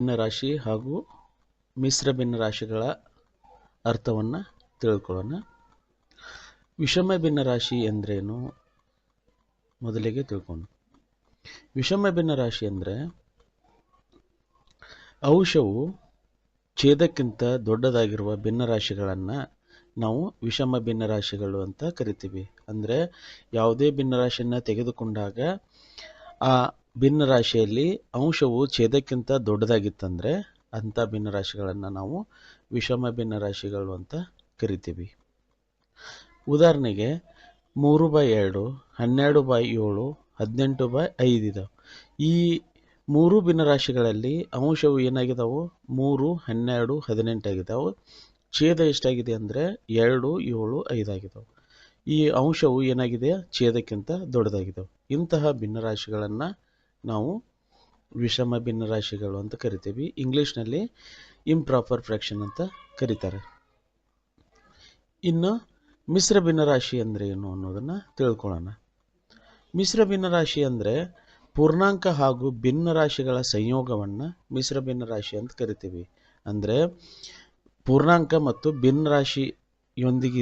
ಭಿನ್ನರಾಶಿ ಹಾಗೂ ಮಿಶ್ರ ಭಿನ್ನರಾಶಿಗಳ ಅರ್ಥವನ್ನು ತಿಳ್ಕೊಳ್ಳೋಣ. ವಿಷಮ ಭಿನ್ನರಾಶಿ ಎಂದ್ರೇನು? ಮೊದಲಿಗೆ ತಿಳ್ಕೊಂಡು. ವಿಷಮ ಭಿನ್ನರಾಶಿ ಅಂದರೆ ಅಂಶವು ಛೇದಕ್ಕಿಂತ ದೊಡ್ಡದಾಗಿರುವ ಭಿನ್ನರಾಶಿಗಳನ್ನು ನಾವು ವಿಷಮ ಭಿನ್ನರಾಶಿಗಳು ಅಂತ ಕರಿತೀವಿ. ಅಂದರೆ ಯಾವುದೇ ಭಿನ್ನರಾಶಿಯನ್ನು ತೆಗೆದುಕೊಂಡಾಗ ಆ ಭಿನ್ನರಾಶಿಯಲ್ಲಿ ಅಂಶವು ಛೇದಕ್ಕಿಂತ ದೊಡ್ಡದಾಗಿತ್ತಂದರೆ ಅಂಥ ಭಿನ್ನರಾಶಿಗಳನ್ನು ನಾವು ವಿಷಮ ಭಿನ್ನರಾಶಿಗಳು ಅಂತ ಕರಿತೀವಿ. ಉದಾಹರಣೆಗೆ ಮೂರು ಬೈ ಎರಡು, ಹನ್ನೆರಡು ಬೈ ಏಳು, ಹದಿನೆಂಟು ಬೈ ಐದು ಇದಾವೆ. ಈ ಮೂರು ಭಿನ್ನರಾಶಿಗಳಲ್ಲಿ ಅಂಶವು ಏನಾಗಿದಾವು? ಮೂರು, ಹನ್ನೆರಡು, ಹದಿನೆಂಟು ಆಗಿದಾವೆ. ಛೇದ ಎಷ್ಟಾಗಿದೆ ಅಂದರೆ ಎರಡು, ಏಳು ಐದಾಗಿದ್ದಾವೆ ಈ ಅಂಶವು ಏನಾಗಿದೆ? ಛೇದಕ್ಕಿಂತ ದೊಡ್ಡದಾಗಿದ್ದಾವೆ ಇಂತಹ ಭಿನ್ನರಾಶಿಗಳನ್ನು ನಾವು ವಿಷಮ ಭಿನ್ನರಾಶಿಗಳು ಅಂತ ಕರಿತೀವಿ. ಇಂಗ್ಲೀಷ್ನಲ್ಲಿ ಇಂಪ್ರಾಪರ್ ಫ್ರ್ಯಾಕ್ಷನ್ ಅಂತ ಕರೀತಾರೆ. ಇನ್ನು ಮಿಶ್ರ ಭಿನ್ನರಾಶಿ ಅಂದರೆ ಏನು ಅನ್ನೋದನ್ನು ತಿಳ್ಕೊಳ್ಳೋಣ. ಮಿಶ್ರ ಭಿನ್ನರಾಶಿ ಅಂದರೆ ಪೂರ್ಣಾಂಕ ಹಾಗೂ ಭಿನ್ನರಾಶಿಗಳ ಸಂಯೋಗವನ್ನು ಮಿಶ್ರ ಭಿನ್ನರಾಶಿ ಅಂತ ಕರಿತೀವಿ. ಅಂದರೆ ಪೂರ್ಣಾಂಕ ಮತ್ತು ಭಿನ್ನರಾಶಿಯೊಂದಿಗೆ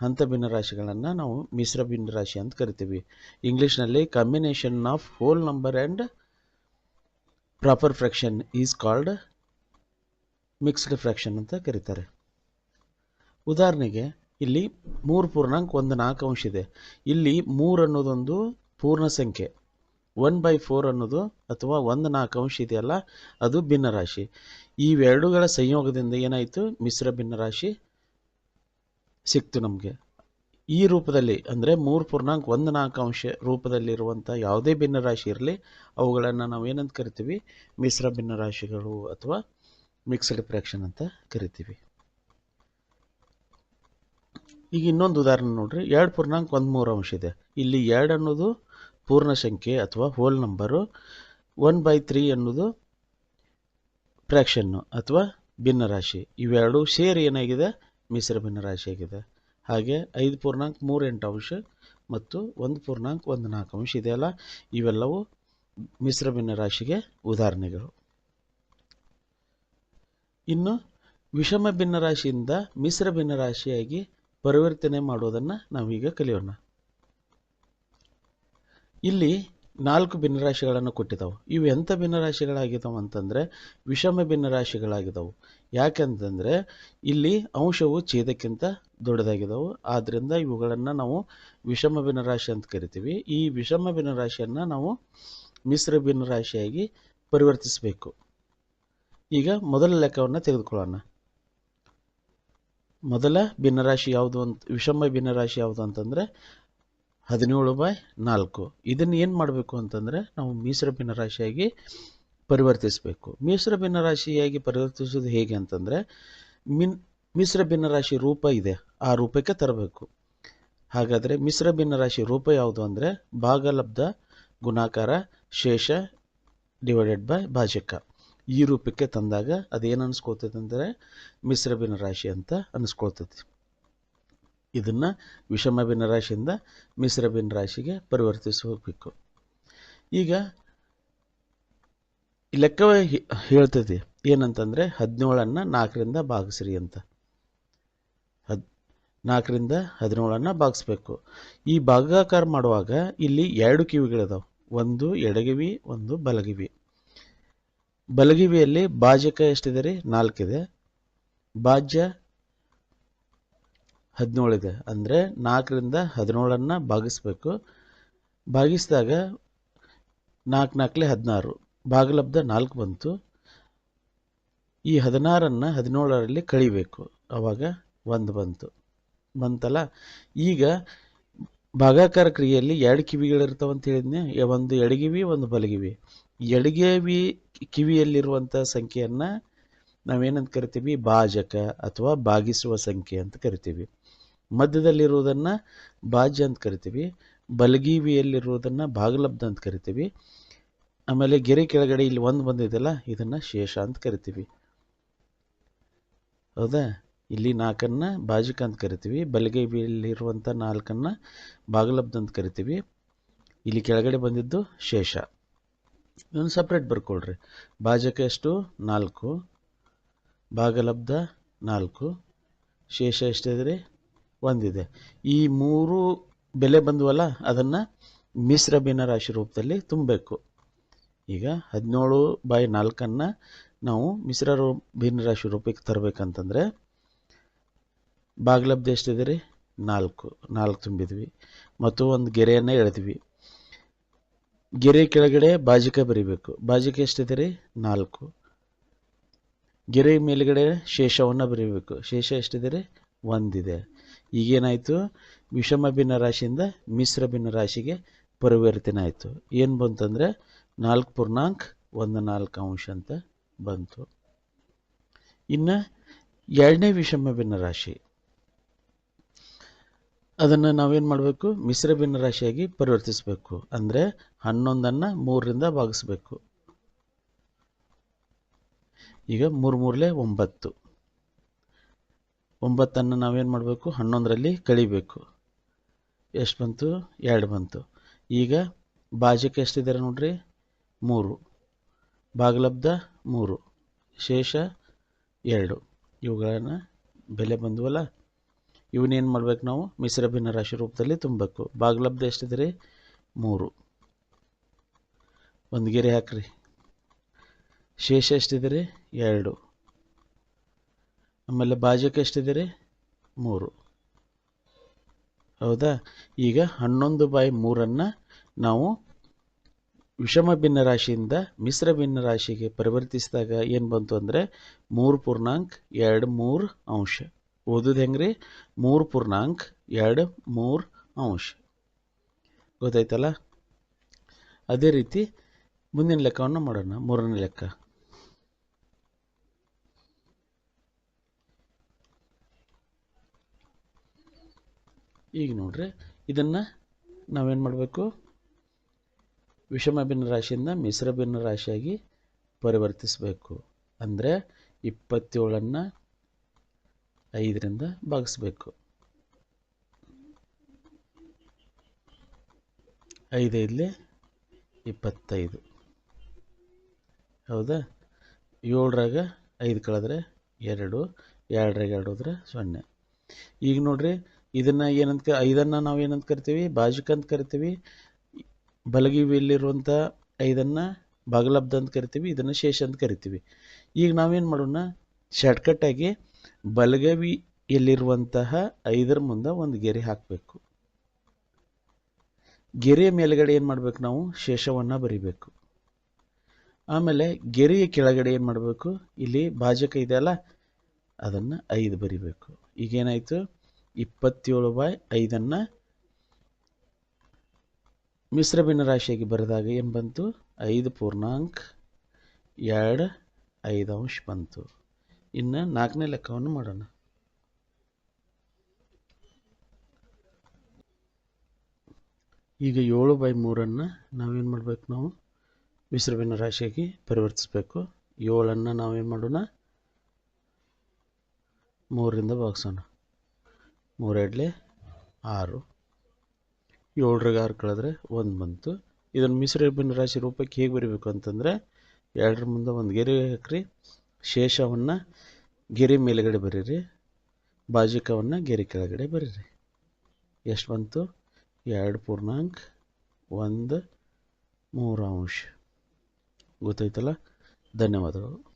ಭಿನ್ನ ಭಿನ್ನರಾಶಿಗಳನ್ನು ನಾವು ಮಿಶ್ರ ಭಿನ್ನರಾಶಿ ಅಂತ ಕರಿತೀವಿ. ಇಂಗ್ಲೀಷ್ನಲ್ಲಿ combination of whole number and proper fraction is called mixed fraction ಅಂತ ಕರೀತಾರೆ. ಉದಾಹರಣೆಗೆ, ಇಲ್ಲಿ ಮೂರು ಪೂರ್ಣಾಂಕ ಒಂದು ನಾಲ್ಕು ಅಂಶ ಇದೆ. ಇಲ್ಲಿ ಮೂರು ಅನ್ನೋದೊಂದು ಪೂರ್ಣ ಸಂಖ್ಯೆ. ಒನ್ ಬೈ ಫೋರ್ ಅನ್ನೋದು ಅಥವಾ ಒಂದು ನಾಲ್ಕು ಅಂಶ ಇದೆಯಲ್ಲ, ಅದು ಭಿನ್ನರಾಶಿ. ಇವೆರಡುಗಳ ಸಂಯೋಗದಿಂದ ಏನಾಯಿತು? ಮಿಶ್ರ ಭಿನ್ನರಾಶಿ ಸಿಕ್ತು ನಮಗೆ. ಈ ರೂಪದಲ್ಲಿ ಅಂದರೆ ಮೂರು ಪೂರ್ಣಾಂಕ ಒಂದು ನಾಲ್ಕು ಅಂಶ ರೂಪದಲ್ಲಿರುವಂಥ ಯಾವುದೇ ಭಿನ್ನರಾಶಿ ಇರಲಿ, ಅವುಗಳನ್ನು ನಾವು ಏನಂತ ಕರಿತೀವಿ? ಮಿಶ್ರ ಭಿನ್ನರಾಶಿಗಳು ಅಥವಾ ಮಿಕ್ಸ್ಡ್ ಫ್ರ್ಯಾಕ್ಷನ್ ಅಂತ ಕರಿತೀವಿ. ಈಗ ಇನ್ನೊಂದು ಉದಾಹರಣೆ ನೋಡ್ರಿ. ಎರಡು ಪೂರ್ಣಾಂಕ ಒಂದು ಮೂರು ಅಂಶ ಇದೆ. ಇಲ್ಲಿ ಎರಡು ಅನ್ನೋದು ಪೂರ್ಣ ಸಂಖ್ಯೆ ಅಥವಾ whole number one by three ಅನ್ನೋದು ಫ್ರ್ಯಾಕ್ಷನ್ನು ಅಥವಾ ಭಿನ್ನರಾಶಿ. ಇವೆರಡು ಸೇರಿ ಏನಾಗಿದೆ? ಮಿಶ್ರ ಭಿನ್ನರಾಶಿಯಾಗಿದೆ ಹಾಗೆ ಐದು ಪೂರ್ಣಾಂಕ ಮೂರು ಎಂಟು ಅಂಶ ಮತ್ತು ಒಂದು ಪೂರ್ಣಾಂಕ ಒಂದು ನಾಲ್ಕು ಅಂಶ ಇದೆಯಲ್ಲ ಇವೆಲ್ಲವೂ ಮಿಶ್ರ ಭಿನ್ನರಾಶಿಗೆ ಉದಾಹರಣೆಗಳು. ಇನ್ನು ವಿಷಮ ಭಿನ್ನರಾಶಿಯಿಂದ ಮಿಶ್ರ ಭಿನ್ನರಾಶಿಯಾಗಿ ಪರಿವರ್ತನೆ ಮಾಡುವುದನ್ನು ನಾವೀಗ ಕಲಿಯೋಣ. ಇಲ್ಲಿ ನಾಲ್ಕು ಭಿನ್ನರಾಶಿಗಳನ್ನು ಕೊಟ್ಟಿದ್ದಾವೆ. ಇವು ಎಂಥ ಭಿನ್ನರಾಶಿಗಳಾಗಿದ್ದಾವೆ ಅಂತಂದರೆ ವಿಷಮ ಭಿನ್ನರಾಶಿಗಳಾಗಿದ್ದಾವೆ ಯಾಕೆಂತಂದರೆ ಇಲ್ಲಿ ಅಂಶವು ಛೇದಕ್ಕಿಂತ ದೊಡ್ಡದಾಗಿದೆ ಆದ್ದರಿಂದ ಇವುಗಳನ್ನು ನಾವು ವಿಷಮ ಭಿನ್ನರಾಶಿ ಅಂತ ಕರಿತೀವಿ. ಈ ವಿಷಮ ಭಿನ್ನರಾಶಿಯನ್ನು ನಾವು ಮಿಶ್ರ ಭಿನ್ನರಾಶಿಯಾಗಿ ಪರಿವರ್ತಿಸಬೇಕು. ಈಗ ಮೊದಲ ಲೆಕ್ಕವನ್ನು ತೆಗೆದುಕೊಳ್ಳೋಣ. ಮೊದಲ ಭಿನ್ನರಾಶಿ ಯಾವುದು ಅಂತ, ವಿಷಮ ಭಿನ್ನರಾಶಿ ಯಾವುದು ಅಂತಂದರೆ ಹದಿನೇಳು ಬೈ ನಾಲ್ಕು. ಇದನ್ನು ಏನು ಮಾಡಬೇಕು ಅಂತಂದರೆ ನಾವು ಮಿಶ್ರ ಭಿನ್ನರಾಶಿಯಾಗಿ ಪರಿವರ್ತಿಸಬೇಕು. ಮಿಶ್ರ ಭಿನ್ನರಾಶಿಯಾಗಿ ಪರಿವರ್ತಿಸೋದು ಹೇಗೆ ಅಂತಂದರೆ, ಮಿನ್, ಮಿಶ್ರ ಭಿನ್ನರಾಶಿ ರೂಪ ಇದೆ, ಆ ರೂಪಕ್ಕೆ ತರಬೇಕು. ಹಾಗಾದರೆ ಮಿಶ್ರ ಭಿನ್ನರಾಶಿ ರೂಪ ಯಾವುದು ಅಂದರೆ, ಭಾಗಲಬ್ಧ, ಗುಣಾಕಾರ, ಶೇಷ ಡಿವೈಡೆಡ್ ಬೈ ಭಾಜಕ. ಈ ರೂಪಕ್ಕೆ ತಂದಾಗ ಅದೇನು ಅನಿಸ್ಕೊಳ್ತೈತೆ ಅಂದರೆ, ಮಿಶ್ರ ಭಿನ್ನರಾಶಿ ಅಂತ ಅನಿಸ್ಕೊಳ್ತೈತಿ ಇದನ್ನು ವಿಷಮ ಭಿನ್ನರಾಶಿಯಿಂದ ಮಿಶ್ರ ಭಿನ್ನರಾಶಿಗೆ ಪರಿವರ್ತಿಸಿ ಹೋಗಬೇಕು ಈಗ ಲೆಕ್ಕವೇ ಹೇಳ್ತೈತಿ ಏನಂತಂದರೆ, ಹದಿನೇಳನ್ನು ನಾಲ್ಕರಿಂದ ಭಾಗಿಸ್ರಿ ಅಂತ. ಹದ್, ನಾಲ್ಕರಿಂದ ಹದಿನೇಳನ್ನು ಭಾಗಿಸ್ಬೇಕು. ಈ ಭಾಗಾಕಾರ ಮಾಡುವಾಗ ಇಲ್ಲಿ ಎರಡು ಕಿವಿಗಳಿದಾವೆ. ಒಂದು ಎಡಗಿವಿ, ಒಂದು ಬಲಗಿವಿ. ಬಲಗಿವಿಯಲ್ಲಿ ಭಾಜಕ ಎಷ್ಟಿದೆ ರೀ? ನಾಲ್ಕಿದೆ. ಭಾಜ್ಯ ಹದಿನೇಳಿದೆ. ಅಂದರೆ ನಾಲ್ಕರಿಂದ ಹದಿನೇಳನ್ನು ಭಾಗಿಸ್ಬೇಕು. ಭಾಗಿಸಿದಾಗ ನಾಲ್ಕು ನಾಲ್ಕಲೆ ಹದಿನಾರು. ಭಾಗಲಬ್ಧ ನಾಲ್ಕು ಬಂತು. ಈ ಹದಿನಾರನ್ನು ಹದಿನೇಳರಲ್ಲಿ ಕಳಿಬೇಕು. ಆವಾಗ ಒಂದು ಬಂತು. ಬಂತಲ್ಲ? ಈಗ ಭಾಗಾಕಾರ ಕ್ರಿಯೆಯಲ್ಲಿ ಎರಡು ಕಿವಿಗಳಿರ್ತಾವೆ ಅಂತ ಹೇಳಿದ್ನೆ. ಒಂದು ಎಡಗಿವಿ, ಒಂದು ಬಲಗಿವಿ. ಎಡಗಿವಿ ಕಿವಿಯಲ್ಲಿರುವಂಥ ಸಂಖ್ಯೆಯನ್ನು ನಾವೇನಂತ ಕರಿತೀವಿ? ಭಾಜಕ ಅಥವಾ ಭಾಗಿಸುವ ಸಂಖ್ಯೆ ಅಂತ ಕರಿತೀವಿ. ಮಧ್ಯದಲ್ಲಿರುವುದನ್ನು ಭಾಜ್ಯ ಅಂತ ಕರಿತೀವಿ. ಬಲಗಿವಿಯಲ್ಲಿರುವುದನ್ನು ಭಾಗಲಬ್ಧ ಅಂತ ಕರಿತೀವಿ. ಆಮೇಲೆ ಗೆರೆ ಕೆಳಗಡೆ ಇಲ್ಲಿ ಒಂದು ಬಂದಿದೆಯಲ್ಲ, ಇದನ್ನು ಶೇಷ ಅಂತ ಕರಿತೀವಿ. ಹೌದಾ? ಇಲ್ಲಿ ನಾಲ್ಕನ್ನು ಬಾಜುಕ ಅಂತ ಕರಿತೀವಿ ಬಲಗೈಯಲ್ಲಿರುವಂಥ ನಾಲ್ಕನ್ನು ಭಾಗಲಬ್ಧ ಅಂತ ಕರಿತೀವಿ. ಇಲ್ಲಿ ಕೆಳಗಡೆ ಬಂದಿದ್ದು ಶೇಷ. ಇದನ್ನು ಸಪ್ರೇಟ್ ಬರ್ಕೊಳ್ರಿ. ಬಾಜಕ ಎಷ್ಟು? ನಾಲ್ಕು. ಭಾಗಲಬ್ಧ ನಾಲ್ಕು. ಶೇಷ ಎಷ್ಟಿದೆ? ಒಂದಿದೆ. ಈ ಮೂರು ಬೆಲೆ ಬಂದವಲ್ಲ, ಅದನ್ನು ಮಿಶ್ರ ಭಿನ್ನರಾಶಿ ರೂಪದಲ್ಲಿ ತುಂಬಬೇಕು. ಈಗ ಹದಿನೇಳು ಬೈ ನಾಲ್ಕನ್ನು ನಾವು ಮಿಶ್ರ ರೂ ಭಿನ್ನರಾಶಿ ರೂಪಕ್ಕೆ ತರಬೇಕಂತಂದರೆ ಭಾಗಲಬ್ಧ ಎಷ್ಟಿದೆ ರೀ ನಾಲ್ಕು. ನಾಲ್ಕು ತುಂಬಿದ್ವಿ. ಮತ್ತು ಒಂದು ಗೆರೆಯನ್ನು ಎಳೆದ್ವಿ. ಗೆರೆ ಕೆಳಗಡೆ ಬಾಜಿಕ ಬರಿಬೇಕು. ಬಾಜಿಕ ಎಷ್ಟಿದೆ ರೀ ನಾಲ್ಕು. ಗೆರೆ ಮೇಲುಗಡೆ ಶೇಷವನ್ನು ಬರೀಬೇಕು. ಶೇಷ ಎಷ್ಟಿದೆ ರೀ ಒಂದಿದೆ. ಈಗೇನಾಯಿತು? ವಿಷಮ ಭಿನ್ನ ರಾಶಿಯಿಂದ ಮಿಶ್ರ ಭಿನ್ನ ರಾಶಿಗೆ ಪರಿವರ್ತನೆ ಆಯಿತು ಏನು ಬಂತಂದರೆ ನಾಲ್ಕು ಪೂರ್ಣಾಂಕ, ಒಂದು ನಾಲ್ಕು ಅಂಶ ಅಂತ ಬಂತು. ಇನ್ನು ಎರಡನೇ ವಿಷಮ ಭಿನ್ನ ರಾಶಿ ಅದನ್ನು ನಾವೇನು ಮಾಡಬೇಕು? ಮಿಶ್ರ ಭಿನ್ನ ರಾಶಿಯಾಗಿ ಪರಿವರ್ತಿಸಬೇಕು. ಅಂದರೆ ಹನ್ನೊಂದನ್ನು ಮೂರರಿಂದ ಭಾಗಿಸ್ಬೇಕು. ಈಗ ಮೂರು ಮೂರಲೆ ಒಂಬತ್ತು. ಒಂಬತ್ತನ್ನು ನಾವೇನು ಮಾಡಬೇಕು? ಹನ್ನೊಂದರಲ್ಲಿ ಕಳಿಬೇಕು. ಎಷ್ಟು ಬಂತು? ಎರಡು ಬಂತು. ಈಗ ಭಾಜಕ ಎಷ್ಟಿದ್ದಾರೆ ನೋಡ್ರಿ? ಮೂರು. ಭಾಗಲಬ್ಧ ಮೂರು. ಶೇಷ ಎರಡು. ಇವುಗಳನ್ನು ಬೆಲೆ ಬಂದವಲ್ಲ? ಇವನ್ನೇನು ಮಾಡ್ಬೇಕು ನಾವು? ಮಿಶ್ರ ಭಿನ್ನ ರಾಶಿ ರೂಪದಲ್ಲಿ ತುಂಬಬೇಕು. ಭಾಗಲಬ್ಧ ಎಷ್ಟಿದೆ ರೀ? ಮೂರು. ಒಂದು ಗೆರೆ ಹಾಕ್ರಿ. ಶೇಷ ಎಷ್ಟಿದೆ ರೀ? ಎರಡು. ಆಮೇಲೆ ಭಾಜಕ ಎಷ್ಟಿದೆ ರೀ? ಮೂರು. ಹೌದಾ? ಈಗ ಹನ್ನೊಂದು ಬಾಯಿ ಮೂರನ್ನು ನಾವು ವಿಷಮ ಭಿನ್ನ ರಾಶಿಯಿಂದ ಮಿಶ್ರ ಭಿನ್ನ ರಾಶಿಗೆ ಪರಿವರ್ತಿಸಿದಾಗ ಏನು ಬಂತು ಅಂದರೆ ಮೂರು ಪೂರ್ಣಾಂಕ ಎರಡು ಮೂರು ಅಂಶ. ಓದೋದು ಹೆಂಗ್ರಿ? ಮೂರು ಪೂರ್ಣಾಂಕ ಎರಡು ಮೂರು ಅಂಶ. ಗೊತ್ತಾಯ್ತಲ್ಲ? ಅದೇ ರೀತಿ ಮುಂದಿನ ಲೆಕ್ಕವನ್ನು ಮಾಡೋಣ. ಮೂರನೇ ಲೆಕ್ಕ. ಈಗ ನೋಡ್ರಿ, ಇದನ್ನು ನಾವೇನು ಮಾಡಬೇಕು? ವಿಷಮ ಭಿನ್ನ ರಾಶಿಯಿಂದ ಮಿಶ್ರ ಭಿನ್ನ ರಾಶಿಯಾಗಿ ಪರಿವರ್ತಿಸಬೇಕು. ಅಂದರೆ ಇಪ್ಪತ್ತೇಳನ್ನು ಐದರಿಂದ ಭಾಗಿಸ್ಬೇಕು. ಐದೈದಲೆ ಇಪ್ಪತ್ತೈದು. ಹೌದಾ? ಏಳರಾಗ ಐದು ಕಳೆದ್ರೆ ಎರಡು, ಎರಡರಾಗ ಎರಡು ಹೋದ್ರೆ ಸೊನ್ನೆ. ಈಗ ನೋಡ್ರಿ, ಇದನ್ನು ಏನಂತ ಐದನ್ನು ನಾವು ಏನಂತ ಕರಿತೀವಿ? ಭಾಜಕ ಅಂತ ಕರಿತೀವಿ. ಬಲಗಿವಿಯಲ್ಲಿರುವಂಥ ಐದನ್ನು ಭಾಗಲಬ್ಧ ಅಂತ ಕರಿತೀವಿ, ಇದನ್ನು ಶೇಷ ಅಂತ ಕರಿತೀವಿ. ಈಗ ನಾವೇನು ಮಾಡೋಣ? ಶಾರ್ಟ್ಕಟ್ಟಾಗಿ ಬಲಗವಿಯಲ್ಲಿರುವಂತಹ ಐದರ ಮುಂದೆ ಒಂದು ಗೆರೆ ಹಾಕಬೇಕು. ಗೆರೆಯ ಮೇಲುಗಡೆ ಏನು ಮಾಡಬೇಕು ನಾವು? ಶೇಷವನ್ನು ಬರಿಬೇಕು. ಆಮೇಲೆ ಗೆರೆಯ ಕೆಳಗಡೆ ಏನು ಮಾಡಬೇಕು? ಇಲ್ಲಿ ಭಾಜಕ ಇದೆಯಲ್ಲ ಅದನ್ನು ಐದು ಬರಿಬೇಕು. ಈಗೇನಾಯಿತು? ಇಪ್ಪತ್ತೇಳು ಬಾಯ್ ಐದನ್ನು ಮಿಶ್ರ ಭಿನ್ನ ರಾಶಿಯಾಗಿ ಬರೆದಾಗ ಏನು ಬಂತು? ಐದು ಪೂರ್ಣಾಂಕ ಎರಡು ಐದು ಅಂಶ ಬಂತು. ಇನ್ನು ನಾಲ್ಕನೇ ಲೆಕ್ಕವನ್ನು ಮಾಡೋಣ. ಈಗ ಏಳು ಬೈ ಮೂರನ್ನು ನಾವೇನು ಮಾಡಬೇಕು ನಾವು? ಮಿಶ್ರ ಭಿನ್ನ ರಾಶಿಯಾಗಿ ಪರಿವರ್ತಿಸಬೇಕು. ಏಳನ್ನು ನಾವೇನು ಮಾಡೋಣ? ಮೂರರಿಂದ ಭಾಗಿಸೋಣ. ಮೂರೆಡ್ಲೆ ಆರು. ಏಳರಾಗ ಆರು ಕಳೆದ್ರೆ ಒಂದು ಬಂತು ಇದನ್ನು ಮಿಶ್ರ ರಾಶಿ ರೂಪಕ್ಕೆ ಹೇಗೆ ಬರೀಬೇಕು ಅಂತಂದರೆ, ಎರಡರ ಮುಂದೆ ಒಂದು ಗೆರೆ ಹಾಕ್ರಿ. ಶೇಷವನ್ನು ಗೆರೆ ಮೇಲುಗಡೆ ಬರೀರಿ. ಬಾಜಿಕವನ್ನು ಗೆರೆ ಕೆಳಗಡೆ ಬರೀರಿ. ಎಷ್ಟು ಬಂತು? ಎರಡು ಪೂರ್ಣಾಂಕ ಒಂದು ಮೂರು ಅಂಶ ಗೊತ್ತಾಯ್ತಲ್ಲ? ಧನ್ಯವಾದಗಳು.